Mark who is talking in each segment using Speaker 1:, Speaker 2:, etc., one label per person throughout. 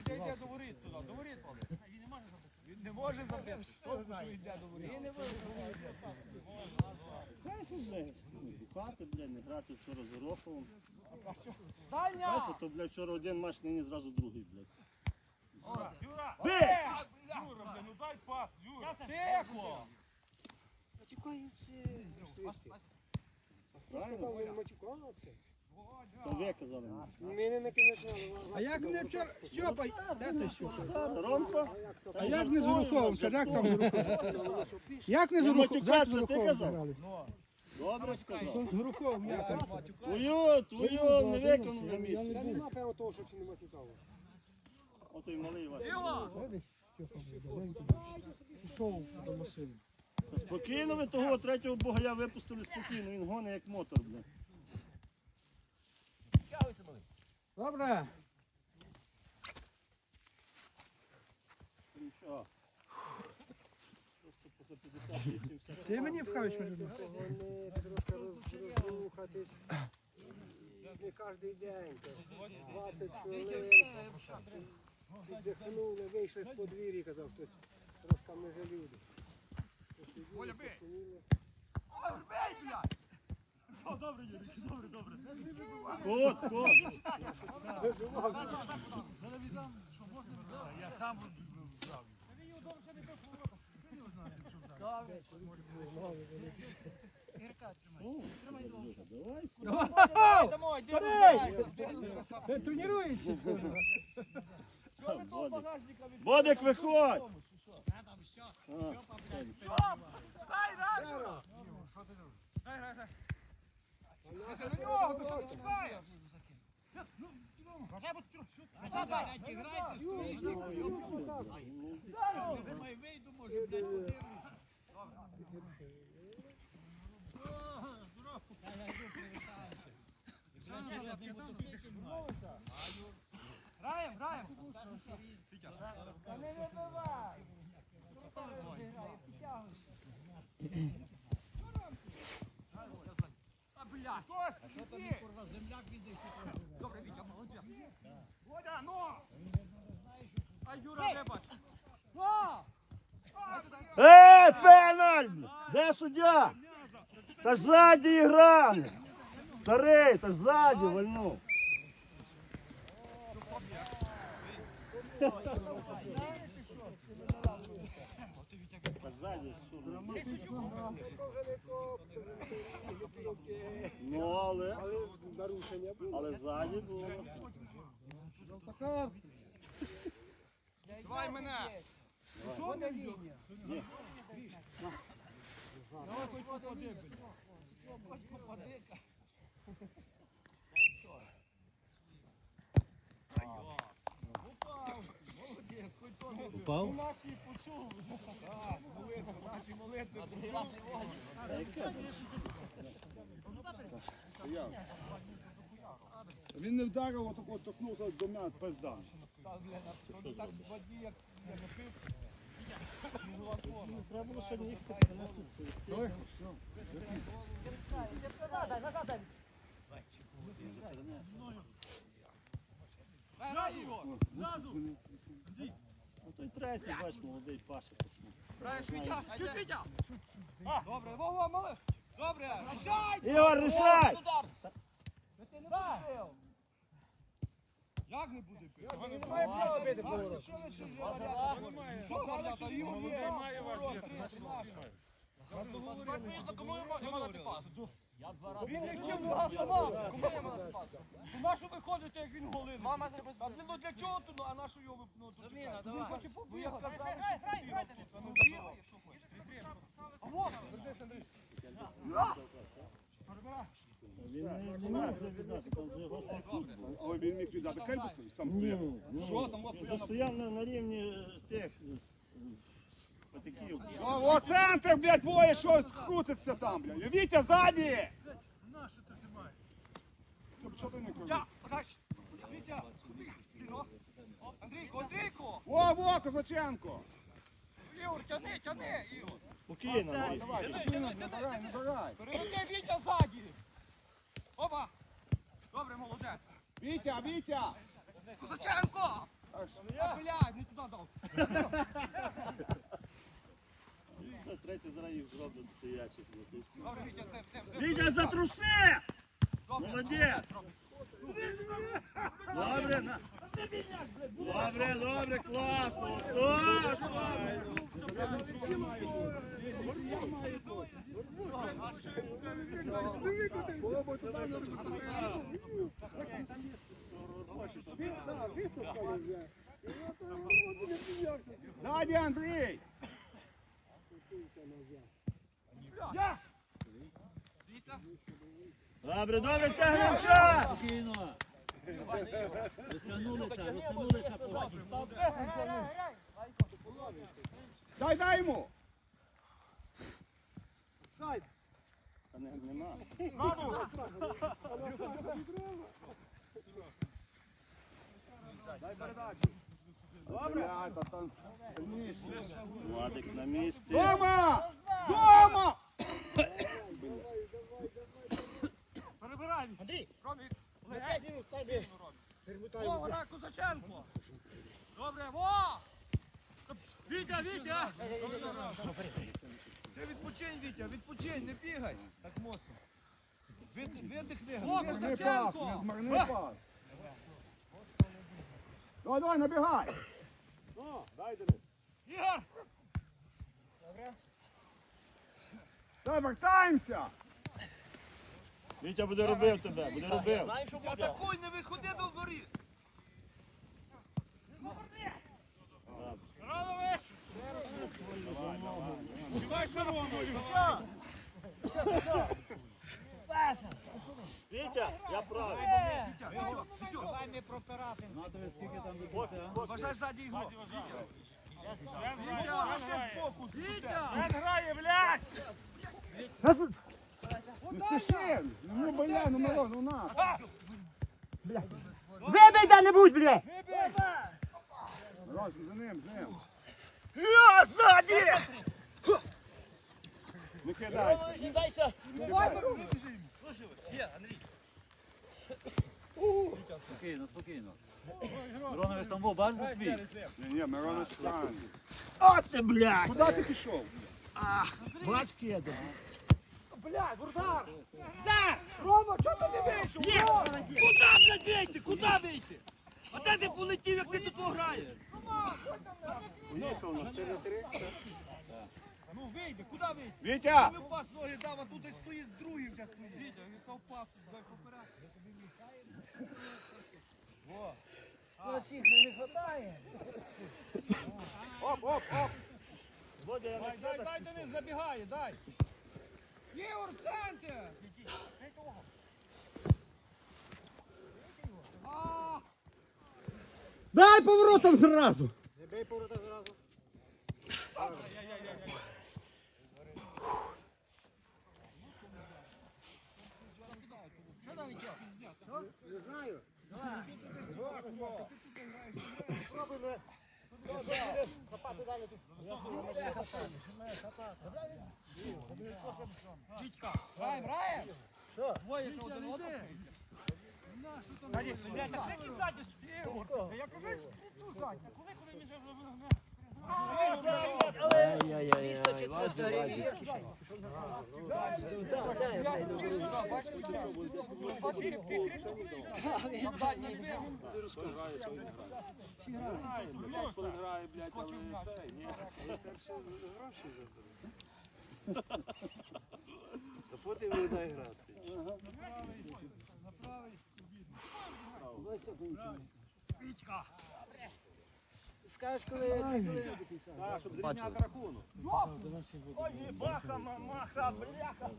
Speaker 1: Йде, йде до воріт туди, до воріт, Павло. Він не може забити. Точно, що він йде до воріт.
Speaker 2: Кайфу, блядь, бухати, блядь, не грати вчора з Гороховим. Кайфу, то, блядь, вчора один матч, нині зразу другий, блядь.
Speaker 3: Юра!
Speaker 2: Бий!
Speaker 3: Юра, блядь, ну дай пас, Юра!
Speaker 1: Тихо!
Speaker 2: Правильно? То мені.
Speaker 4: А як не вчора, Стьопа, де ти Стьопа?
Speaker 2: Ромко?
Speaker 4: А як не з Уруховим? Чи як там Як не з
Speaker 2: Ну,
Speaker 4: Уруховим? Як з
Speaker 2: ти казав? Добре сказав.
Speaker 4: З Уруховим як там?
Speaker 2: Твою, твою не виконав на місці.
Speaker 4: Я не
Speaker 5: Напевно того, щоб не матюкав.
Speaker 2: Отой малий ваш.
Speaker 4: Видиш, Пішов до машини.
Speaker 2: Спокійно ви того третього бугая випустили спокійно, він гоне як мотор, блядь.
Speaker 4: Добре.
Speaker 2: Нічого. Просто поза 58 все.
Speaker 4: Ти мені
Speaker 5: трохи роз- розрухатись. Не кожен день. 20 хвилин. Віддихнули, вийшли з подвір'я, казав хтось. Трошки ми же люди. Посиділи, посиділи.
Speaker 2: Кот, кот.
Speaker 3: Я сам брав.
Speaker 1: Давай, домой, розбирайся.
Speaker 4: Ти тренуєшся?
Speaker 1: Що ви того багажника від...
Speaker 2: Бодик, виходь! А,
Speaker 1: Дай, дай, Юра! Дай, дай, дай. Ти на нього, ти що чекаєш? Граєм, граєм. Та не вибивай. А, що тобі, курва, земляк віддає? Добре, Вітя. Водя, ну! А Юра, вибач. О!
Speaker 2: Е, пеналь! бля! Де суддя? Та ж ззаді гра! Старий, та ж ззаді вальнув. Ну, але,
Speaker 5: Але нарушення було.
Speaker 2: але ззаді було.
Speaker 1: Давай мене. Що не лінія? Давай хоч попади, блядь. Хоч попади. Упав. Молодець, хоч Ну, Наші. Молитви, наші молитви.
Speaker 6: Він не вдарив, отако торкнувся до мене пизда.
Speaker 1: Так, воді, як.
Speaker 2: Треба було принести цю
Speaker 1: Грай його! Зразу!
Speaker 2: Ну той третій, бач, молодий Паша пацан.
Speaker 1: Чуть Вітя! Добре, Вова, малиш! Добре! Рішай!
Speaker 2: Ігор, рішай!
Speaker 1: Ти не бив! Як не буде пити?
Speaker 5: Не має права бити по воротах.
Speaker 1: Що ви що вже варіати? Що казали, що Ігор є? Ворот, тричі, наш. Раз договорились. Кому йому дати пас? Він не хотів нога сама. Кому дати пас? Ну на що виходите, як він голий? Мама зробить. А ну для чого тут? Ну, а на що його ну, тут чекати? Він хоче побігати. Ну як казали, що побігати. Та не забиває, що хочеш. А вот,
Speaker 2: кут був.
Speaker 6: Але він міг віддати кельбусом, сам стояв.
Speaker 2: ну,
Speaker 6: Що там у вас
Speaker 2: він
Speaker 6: стояло?
Speaker 2: стояв на, рівні тих.
Speaker 6: О, о, центр, блядь, двоє щось крутиться там, блядь. Вітя, ззаді! Щоб чого ти не кажеш?
Speaker 1: Вітя, Андрійко, Андрійко!
Speaker 6: О, во, Козаченко!
Speaker 1: Ігор, тяни, тяни, Ігор!
Speaker 2: Спокійно.
Speaker 6: Давай, спокійно, не барай, не барай.
Speaker 1: Переведи Вітя ззаді! Опа! Добре, молодець!
Speaker 6: Вітя, Вітя!
Speaker 1: Козаченко!
Speaker 2: Третій зараз їх зроблять стоячих.
Speaker 1: Добре, Вітя, це, це, це.
Speaker 2: Вітя, затруси! Молодець!
Speaker 1: добре.
Speaker 2: Добре, на... добре, добре, класно, класно!
Speaker 5: Вже.
Speaker 6: Ззаді, Андрій!
Speaker 2: Добре, добре, тягнемо час! Спокійно! Розтягнулися, розтягнулися потім.
Speaker 6: Дай, дай йому!
Speaker 2: Та не, нема.
Speaker 6: Дай передачу. Добре.
Speaker 2: Владик на місці.
Speaker 6: Дома! Дома!
Speaker 1: Перебирай. Андрій. Ромік. Перемотай. Во, вона Кузаченко. Добре, во! Вітя, Вітя!
Speaker 7: Ти відпочинь, Вітя, відпочинь, не бігай. Так моцно. Видихни.
Speaker 1: О, Кузаченко!
Speaker 6: пас, пас. Давай, давай, набігай.
Speaker 1: Ігор!
Speaker 6: Давай, вертаємося.
Speaker 2: Вітя буде робив тебе, буде робив.
Speaker 7: Атакуй, не виходи до воріт.
Speaker 1: Ранович!
Speaker 6: Давай, Шаронович.
Speaker 2: Вітя, я правий.
Speaker 7: Вважай ззаді його.
Speaker 3: Вітя,
Speaker 7: Фокус. Вітя.
Speaker 3: Він грає, блядь!
Speaker 6: Не. Ну, бля, ну, Мирон, у нас.
Speaker 2: Вибий де-небудь, бля!
Speaker 6: Мирон, за ним, за ним.
Speaker 2: Я ззаді!
Speaker 6: Не кидайся.
Speaker 2: Спокійно, спокійно. Миронович там був, бачиш, твій?
Speaker 6: Ні, ні, Мирон стане.
Speaker 2: От ти, блядь!
Speaker 6: Куди ти пішов?
Speaker 2: Бач, кидав.
Speaker 1: Блядь, Бурдар! Да! Рома, чого ти не вийшов?
Speaker 7: Куди, блядь, вийти? Куди вийти? А де ти полетів, як ти тут граєш?
Speaker 2: Поїхав на все.
Speaker 7: Ну вийди, куди вийти?
Speaker 6: Вітя!
Speaker 7: Коли пас ноги дав, а тут стоїть другий вже стоїть. Вітя, він став пас, дай поперед.
Speaker 6: Оп, оп, оп.
Speaker 7: Дай, дай, дай, Денис, забігає, дай.
Speaker 1: Ігор, в центр!
Speaker 4: Дай поворотом зразу.
Speaker 5: Не бей поворота зразу. Не знаю.
Speaker 1: Граєм, граєм! Що? Двоє, що один одного?
Speaker 3: Блядь, а ще Ігор. Та Я кажу, що тут ззаді. Коли, коли він вже
Speaker 6: Коли грає, блядь, але це, ні.
Speaker 5: А потім не дай грати. Скажеш, коли
Speaker 6: Так, щоб зрівняти рахунок.
Speaker 3: Ой, баха, мамаха, бляха.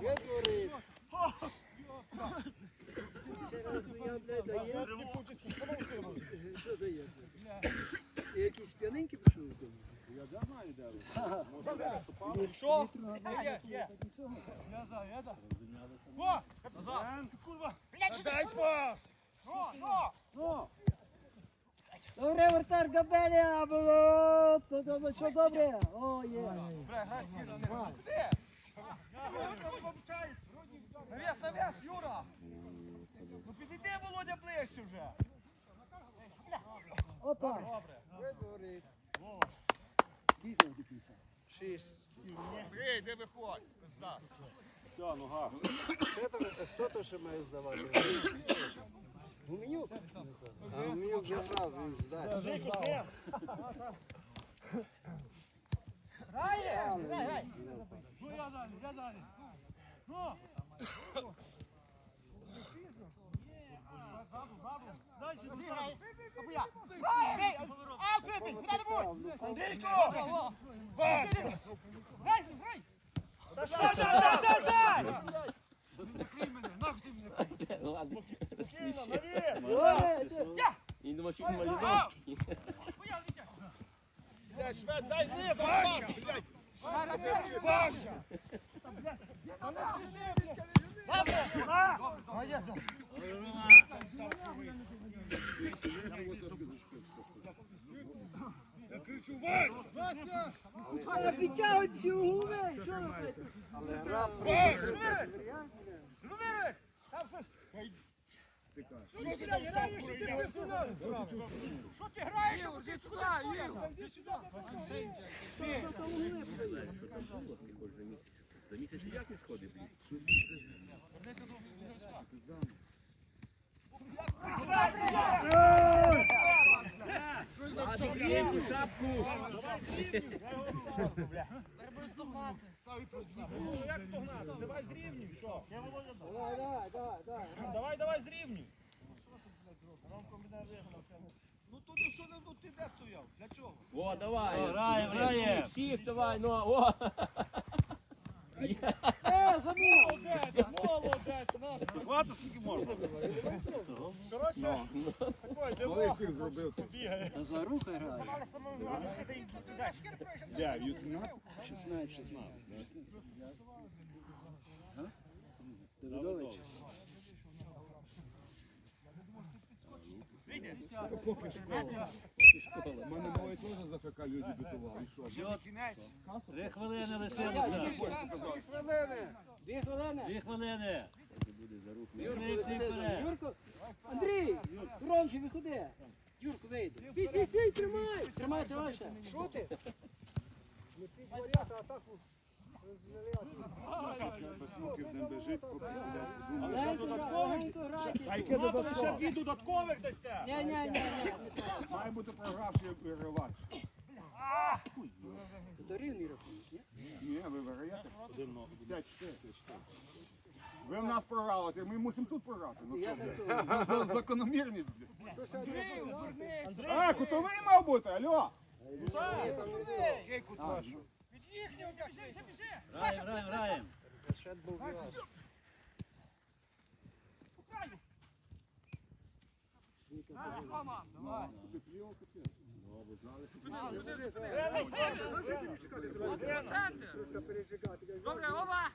Speaker 5: Відтворив. Через я, блядь, дає. Що дає? Якісь п'яненькі пішли в дому?
Speaker 6: Я не знаю, де ви. Може, де виступав?
Speaker 1: Що?
Speaker 7: Є, є. Я за, я за.
Speaker 6: О, капітан.
Speaker 7: Курва.
Speaker 3: Дай пас!
Speaker 4: Добре, вратар Габеля, було. То добре, що добре? О, є.
Speaker 1: Бля, грай, Юра, не. Куди? Навес, навес, Юра!
Speaker 7: Ну підійди, Володя, ближче. Вже.
Speaker 4: Опа.
Speaker 7: Виговорить.
Speaker 4: Дійшов до кінця.
Speaker 7: Шість. Андрій, де виходь?
Speaker 2: Все, нога.
Speaker 7: Хто то ще має здавати?
Speaker 4: Гуменюк.
Speaker 7: А мені вже грав, він здає.
Speaker 8: Він думав, що він Маліновський.
Speaker 6: Блядь, швед, дай низом, пас, блядь.
Speaker 4: Але підтягують цю гуми. Що ви робите?
Speaker 7: Але гра
Speaker 3: Що ти граєш? Ти сюди, Ігор. Ти сюди.
Speaker 4: Що там гуми подає?
Speaker 8: За місяць як не сходить? Шапку!
Speaker 6: Як стогнати? Давай зрівнюй, що?
Speaker 4: Давай, давай, давай, давай.
Speaker 6: Давай, давай зрівнюй.
Speaker 7: Ну тут ну що ну ти де стояв? Для чого?
Speaker 8: О, давай!
Speaker 2: Граємо, граємо.
Speaker 8: Всіх давай, ну, о!
Speaker 4: Е, заміна.
Speaker 6: Молодець, наш.
Speaker 2: Скільки можна.
Speaker 6: Коротше, такой, диво. всіх зробив. Бігає.
Speaker 4: Та за руха грає.
Speaker 6: Де, 18?
Speaker 4: 16. 16. Давидович.
Speaker 6: У мене моє теж за ФК люди. І що?
Speaker 2: Три хвилини лишилося.
Speaker 4: Дві хвилини. Дві хвилини.
Speaker 2: Дві хвилини.
Speaker 4: Юрко,
Speaker 2: Пішли всі вперед.
Speaker 4: Юрко, Андрій, громче виходи. Юрко, вийди. Сій, сій, сій, тримай. Тримай, тримай ще. Що ти?
Speaker 6: Без не бежить, поки
Speaker 4: Легенько грай, легенько грай.
Speaker 6: А яке додаткове? Ще дві додаткових дасте.
Speaker 4: Ні, ні, ні, ні.
Speaker 6: Має бути програвший реванш.
Speaker 4: То рівний рахунок, ні?
Speaker 6: Ні, ви виграєте. 5-4. Ви в нас програли, ми мусимо тут програти. Ну, що, блядь? За- за Закономірність, блядь. А, кутовий мав бути, алло.
Speaker 2: Граємо, граємо, граємо.
Speaker 7: Ще був вілас.
Speaker 3: Добре, Ова.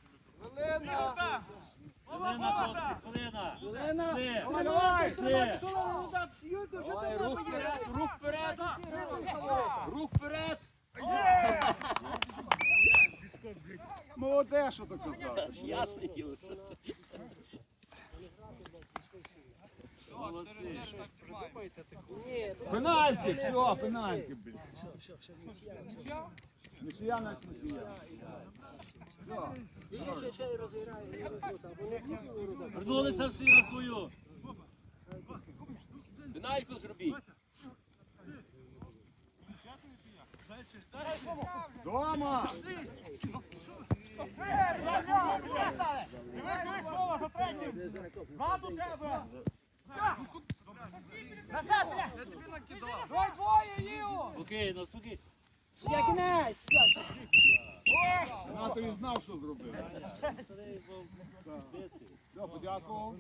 Speaker 7: Хвилина!
Speaker 2: Хвилина, хвилина.
Speaker 4: Що ти
Speaker 6: казав.
Speaker 8: Ясно
Speaker 6: Пенальті, все, пенальті, блядь. Нічия на нічия.
Speaker 4: ти ще ще й розіграє. Вони тільки ворота.
Speaker 2: Вернулися всі на свою.
Speaker 8: Пенальку зробіть!
Speaker 6: Дома!
Speaker 3: Двоє, двоє, Іо.
Speaker 2: Окей, ну.
Speaker 4: Я кінець.
Speaker 6: Натові знав, що зробив. Все, подякував.